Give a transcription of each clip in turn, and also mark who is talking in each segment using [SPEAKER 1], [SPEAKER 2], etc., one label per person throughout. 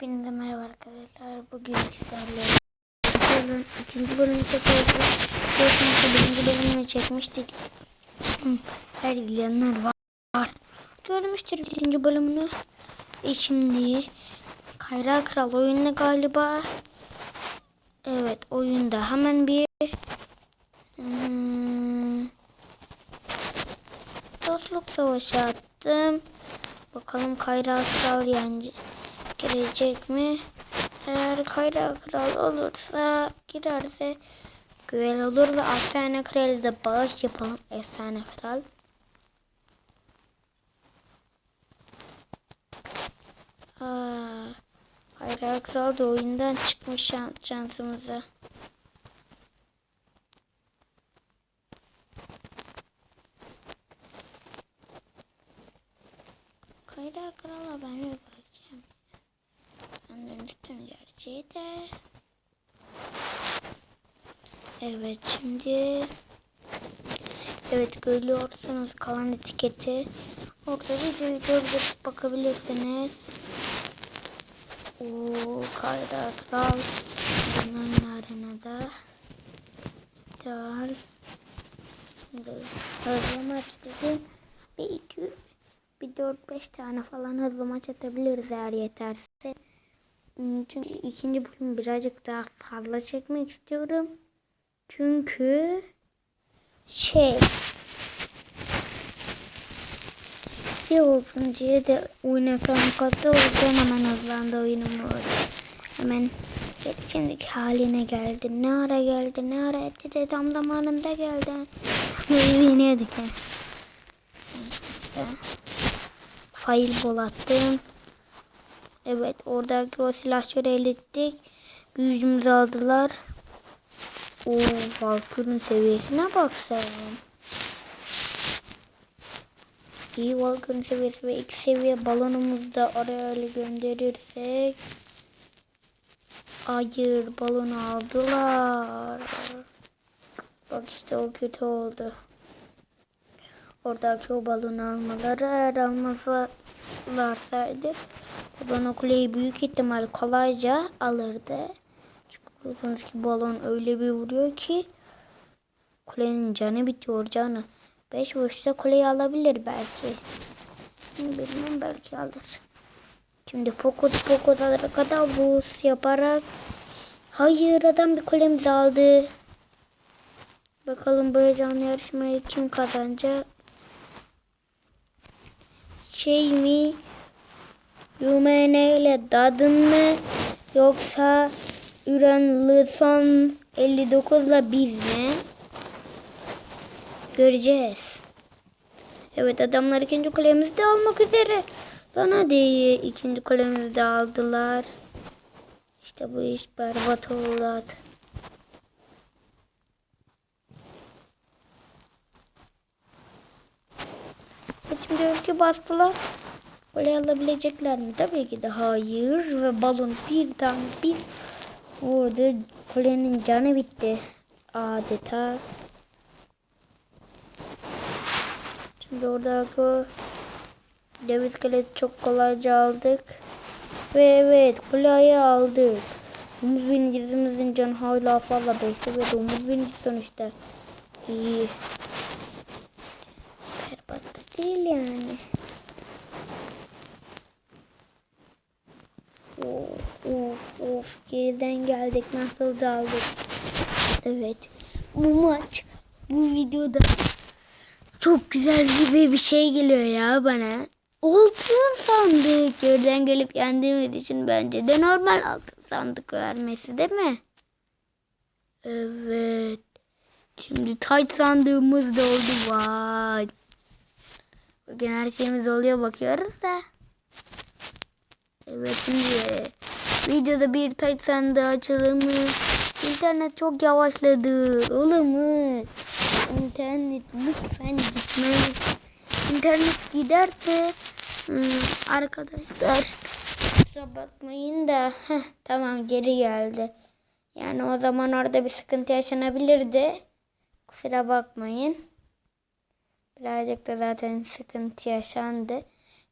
[SPEAKER 1] Hepinize merhaba arkadaşlar. Bugün sizlerle bölüm, ikinci bölümü çekiyoruz. Biliyorsunuz birinci bölümünü çekmiştik. Her izleyenler var. Görmüştür ikinci bölümünü. E şimdi Kayra Kral oyunda galiba. Evet oyunda hemen bir hmm, dostluk savaşı attım. Bakalım Kayra Kral yenecek girecek mi? Eğer Kayra Kral olursa girerse güzel olur ve Efsane Kral'ı da bağış yapalım. Efsane Kral. Aa, Kayra Kral da oyundan çıkmış şan- şansımıza. Kayra Kral'a ben. Ben gerçeği de. Evet şimdi Evet görüyorsunuz kalan etiketi. Orada videoyu durdurup bakabilirsiniz. Oo Kayra Kral Bunların arenada Ideal Şimdi hızlı maç dedim. Bir iki bir 4-5 tane falan hızlı maç atabiliriz eğer yeterse. Hmm, Çünkü ikinci bölüm birazcık daha fazla çekmek istiyorum. Çünkü şey bir olsun diye de oyuna falan kattı. O yüzden hemen hızlandı oyunum oldu. Hemen şimdiki haline geldi. Ne ara geldi, ne ara etti de tam zamanında geldi. Yine ha. Fail bol attım. Evet oradaki o silahçıları elittik. Gücümüzü aldılar. Oo Valkyrie'nin seviyesine bak sen. İyi Valkyrie'nin seviyesi ve iki seviye balonumuzu da oraya öyle gönderirsek. Hayır balonu aldılar. Bak işte o kötü oldu. Oradaki o balonu almaları eğer almasalardı balon o kuleyi büyük ihtimal kolayca alırdı. Çünkü ki balon öyle bir vuruyor ki kulenin canı bitiyor canı. 5 vuruşta kuleyi alabilir belki. Bilmem belki alır. Şimdi fokus fokus kadar buz yaparak Hayır adam bir kulemizi aldı. Bakalım bu heyecanlı yarışmayı kim kazanacak? Şey mi? Rumene ile Dadın mı? Yoksa Üren son 59 ile biz mi? Göreceğiz. Evet adamlar ikinci kulemizi de almak üzere. Sana değil ikinci kulemizi de aldılar. İşte bu iş berbat oldu artık. Şimdi ülke bastılar. Oraya alabilecekler mi? Tabii ki de hayır. Ve balon bir tane bir vurdu. Kulenin canı bitti. Adeta. Şimdi oradaki o dev iskeleti çok kolayca aldık. Ve evet kuleyi aldık. Domuz binicimizin canı hala fazla beşte ve domuz binici sonuçta iyi. Berbat değil yani. Of of geriden geldik nasıl da aldık. Evet bu maç bu videoda çok güzel gibi bir şey geliyor ya bana. Altın sandık geriden gelip yendiğimiz için bence de normal sandık vermesi değil mi? Evet. Şimdi tight sandığımız da oldu vay. Bugün her şeyimiz oluyor bakıyoruz da. Evet şimdi videoda bir tight sandığı açılımı. İnternet çok yavaşladı. Olamaz. İnternet lütfen gitmez. İnternet giderse arkadaşlar kusura bakmayın da heh, tamam geri geldi. Yani o zaman orada bir sıkıntı yaşanabilirdi. Kusura bakmayın. Birazcık da zaten sıkıntı yaşandı.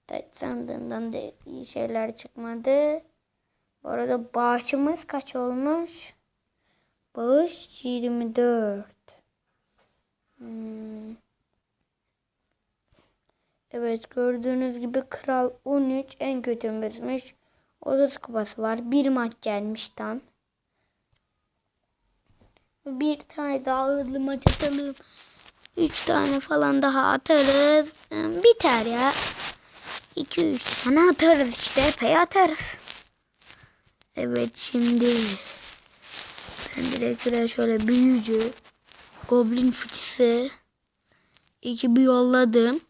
[SPEAKER 1] Taç sandığından da iyi şeyler çıkmadı. Orada bağışımız kaç olmuş? Bağış 24. Hmm. Evet gördüğünüz gibi Kral 13 en kötümüzmüş. 30 kupası var. Bir maç gelmiş tam. Bir tane daha hızlı maç atalım. Üç tane falan daha atarız. Hmm, Biter ya. 2-3 tane atarız işte. Epey atarız. Evet şimdi ben direkt şuraya şöyle büyücü, goblin fıçısı ekibi yolladım.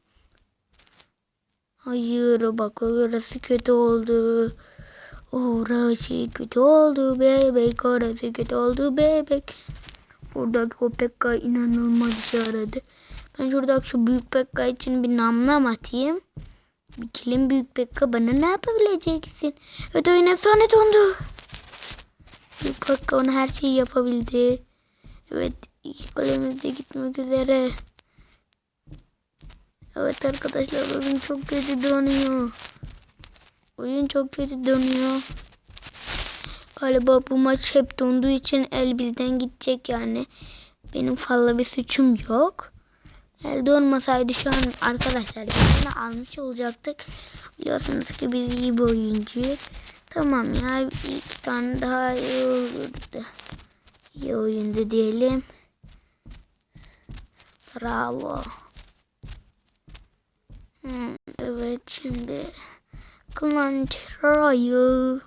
[SPEAKER 1] Hayır bak orası kötü oldu. Orası kötü oldu bebek. Orası kötü oldu bebek. Buradaki o Pekka inanılmaz işe yaradı. Ben şuradaki şu büyük Pekka için bir namlam atayım. Bir kilim büyük Pekka bana ne yapabileceksin? Evet oyun efsane dondu. Büyük Pekka ona her şeyi yapabildi. Evet iki kalemiz de gitmek üzere. Evet arkadaşlar oyun çok kötü dönüyor. Oyun çok kötü dönüyor. Galiba bu maç hep donduğu için el bizden gidecek yani. Benim fazla bir suçum yok. El donmasaydı şu an arkadaşlar yani almış olacaktık. Biliyorsunuz ki biz iyi bir oyuncuyuz. Tamam ya iki tane daha iyi olurdu. İyi oyundu diyelim. Bravo. Hmm, evet şimdi Kıvanç Royal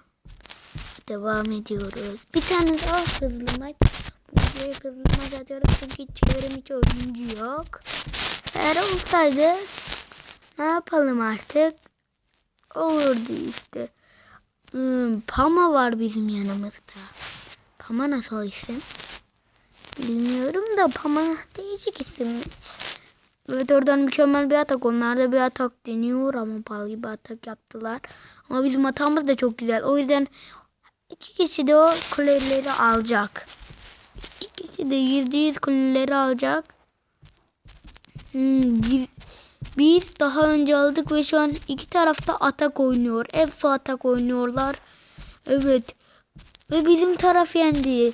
[SPEAKER 1] devam ediyoruz. Bir tane daha hızlı maç. Buraya hızlı maç atıyoruz çünkü çevrim hiç oyuncu yok. Eğer olsaydı ne yapalım artık? Olurdu işte. Hmm, Pama var bizim yanımızda. Pama nasıl isim? Bilmiyorum da Pama değişik isim. Evet oradan mükemmel bir atak. Onlar da bir atak deniyor ama bal gibi atak yaptılar. Ama bizim hatamız da çok güzel. O yüzden iki kişi de o kuleleri alacak. Kişi de yüzde yüz kuleleri alacak. Hmm, biz, biz daha önce aldık ve şu an iki tarafta atak oynuyor. Efso atak oynuyorlar. Evet. Ve bizim taraf yendi.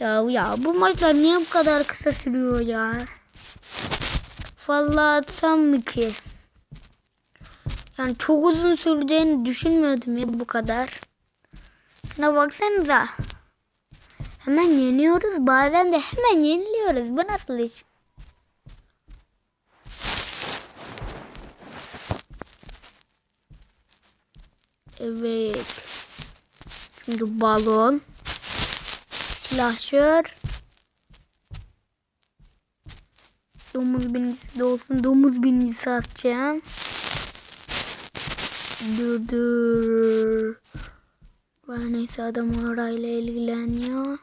[SPEAKER 1] Ya ya bu maçlar niye bu kadar kısa sürüyor ya? Vallahi atsam mı ki? Yani çok uzun süreceğini düşünmüyordum ya bu kadar. Şuna baksanıza. Hemen yeniyoruz. Bazen de hemen yeniliyoruz. Bu nasıl iş? Evet. Şimdi balon. Silahşör. Domuz binicisi de olsun. Domuz binicisi atacağım. Dur dur. Ben neyse adam orayla ilgileniyor.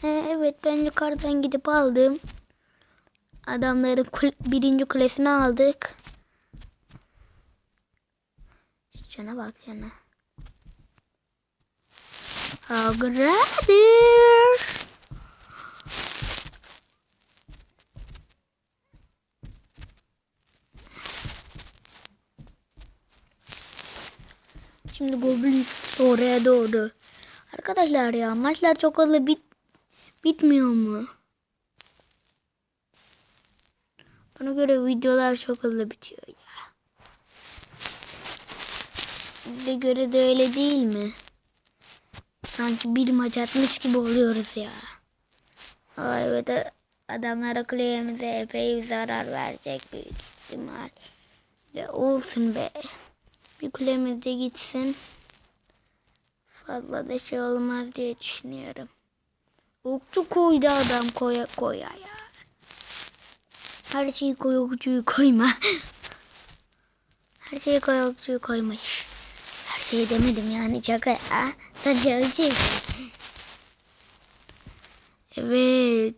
[SPEAKER 1] He, evet ben yukarıdan gidip aldım. Adamların kul birinci kulesini aldık. Cana bak cana. Agradir. Şimdi Goblin oraya doğru. Arkadaşlar ya maçlar çok hızlı bit bitmiyor mu? Bana göre videolar çok hızlı bitiyor ya. Size göre de öyle değil mi? Sanki bir maç atmış gibi oluyoruz ya. Aa, evet adamlar kuleyemize epey zarar verecek büyük ihtimal. Ve olsun be. Bir kulemiz de gitsin. Fazla da şey olmaz diye düşünüyorum. Okçu koydu adam koya koya ya. Her şeyi koy okçuyu koyma. Her şeyi koy okçuyu koyma. Her şeyi demedim yani şaka ya. Sadece şey. Evet.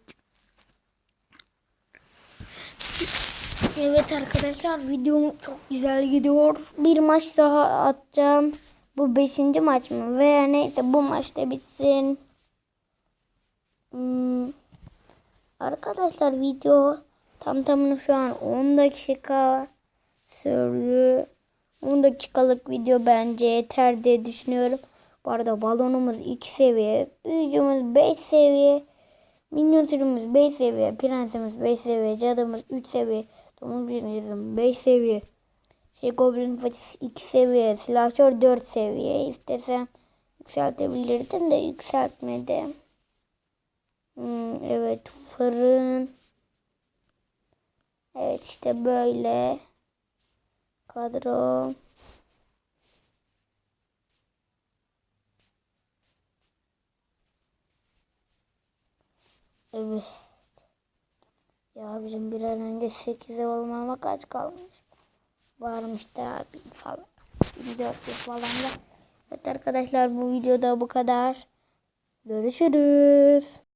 [SPEAKER 1] Evet arkadaşlar videom çok güzel gidiyor. Bir maç daha atacağım. Bu beşinci maç mı? Veya neyse bu maçta bitsin. Hmm. Arkadaşlar video tam tamına şu an 10 dakika sürüyor. 10 dakikalık video bence yeter diye düşünüyorum. Bu arada balonumuz 2 seviye. Büyücümüz 5 seviye. Minyatürümüz 5 seviye. Prensimiz 5 seviye. Cadımız 3 seviye. Domuz birincisi 5 seviye. Şey goblin façası 2 seviye. Silahşör 4 seviye. İstesem yükseltebilirdim de yükseltmedim. Hmm, evet fırın. Evet işte böyle. Kadro. Evet. Ya bizim bir an önce 8'e olmama kaç kalmış? Varmış da bin falan. 1400 falan da. Evet arkadaşlar bu videoda bu kadar. Görüşürüz.